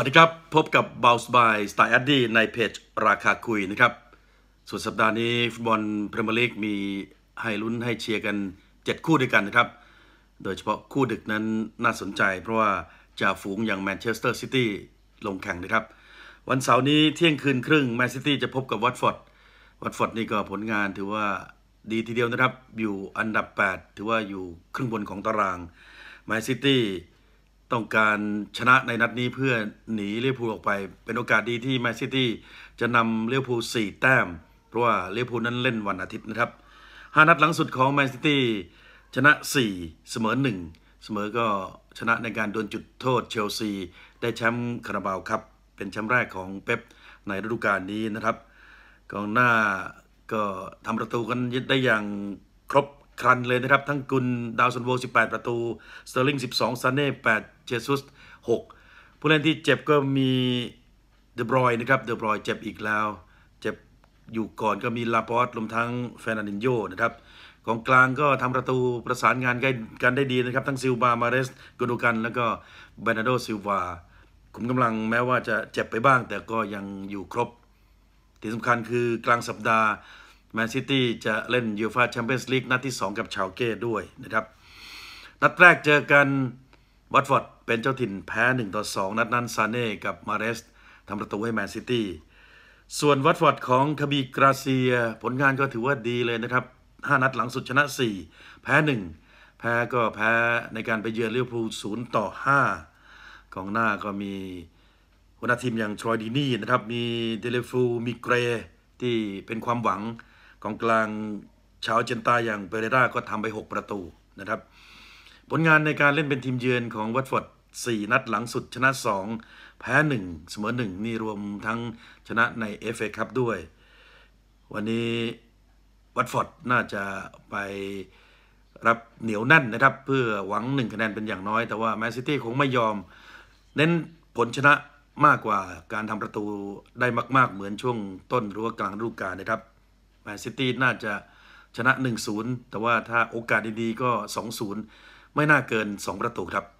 วัสดีครับ พบกับ b o u n c e by สไตล์แอดดี้ในเพจราคาคุยนะครับ ส่วนสัปดาห์นี้ฟุตบอลพรีเมียร์ลีกมีให้ลุ้นให้เชียร์กัน 7 คู่ด้วยกันนะครับ โดยเฉพาะคู่ดึกนั้นน่าสนใจ เพราะว่าจ่าฝูงอย่างแมนเชสเตอร์ซิตี้ลงแข่งนะครับ วันเสาร์นี้เที่ยงคืนครึ่งแมนซิตี้จะพบกับวัตฟอร์ดวัตฟอร์ดนี่ก็ผลงานถือว่าดีทีเดียวนะครับ อยู่อันดับ 8 ถือว่าอยู่ครึ่งบนของตารางแมนซิตี้ ต้องการชนะในนัดนี้เพื่อหนีเลี้ยวภูออกไป เป็นโอกาสดีที่แมนซิตี้จะนำเลี้ยวภูลสี่แต้ม เพราะว่าเลี้ยวภูนั้นเล่นวันอาทิตย์นะครับห้านัดหลังสุดของแมนซิตี้ชนะ 4 เสมอ 1 เสมอก็ชนะในการโดนจุดโทษเชลซี ได้แชมป์คาราบาวครับ เป็นแชมป์แรกของเป๊ปในฤดูกาลนี้นะครับกองหน้าก็ทำประตูกันได้อย่างครบ ครันเลยนะครับ ทั้งกุลดาวซันโว18 ประตู สเตอร์ลิง 12ซันเน่8เจสุส6ผู้เล่นที่เจ็บก็มีเดบรอยนะครับ เดบรอยเจ็บอีกแล้ว เจ็บอยู่ก่อนก็มีลาปอสรวมทั้งแฟนานินโยนะครับกองกลางก็ทำประตูประสานงานกันได้ดีนะครับ ทั้งซิลบา มาเรสกโดกัน แล้วก็เบนาโดซิลวาขุมกำลังแม้ว่าจะเจ็บไปบ้าง แต่ก็ยังอยู่ครบที่สำคัญคือกลางสัปดาห์ แมนซิตี้จะเล่นยูฟาแชมเปี้ยนส์ลีกนัดที่ 2 กับชาวเก้ด้วยนะครับ นัดแรกเจอกันวัตฟอร์ดเป็นเจ้าถิ่นแพ้ 1 ต่อ 2 นัดนั้นซาเน่กับมาเรสทำประตูให้แมนซิตี้ส่วนวัตฟอร์ดของคาบีกราเซีย ผลงานก็ถือว่าดีเลยนะครับ 5 นัดหลังสุดชนะ 4 แพ้ 1 แพ้ก็แพ้ในการไปเยือนลิเวอร์พูล0ต่อ 5 กองหน้าก็มีหัวหน้าทีมอย่างทรอยดีนี่นะครับ มีเดลฟูมีเกรที่เป็นความหวัง ของกลางชาวเจนตาอย่างเปเรราก็ทำไป 6 ประตูนะครับ ผลงานในการเล่นเป็นทีมเยือนของวัตฟอร์ด4 นัดหลังสุดชนะ 2 แพ้ 1 เสมอ 1 นี่รวมทั้งชนะในเอฟเอคัพด้วย วันนี้วัตฟอร์ดน่าจะไปรับเหนียวแน่นนะครับ เพื่อหวัง 1 คะแนนเป็นอย่างน้อย แต่ว่าแมนซิตี้คงไม่ยอม เน้นผลชนะมากกว่าการทำประตูได้มาก ๆ เหมือนช่วงต้นหรือว่ากลางฤดูกาลนะครับ แมนซิตี้น่าจะชนะ 1-0 แต่ว่าถ้าโอกาสดีๆก็ 2-0 ไม่น่าเกิน 2 ประตูครับ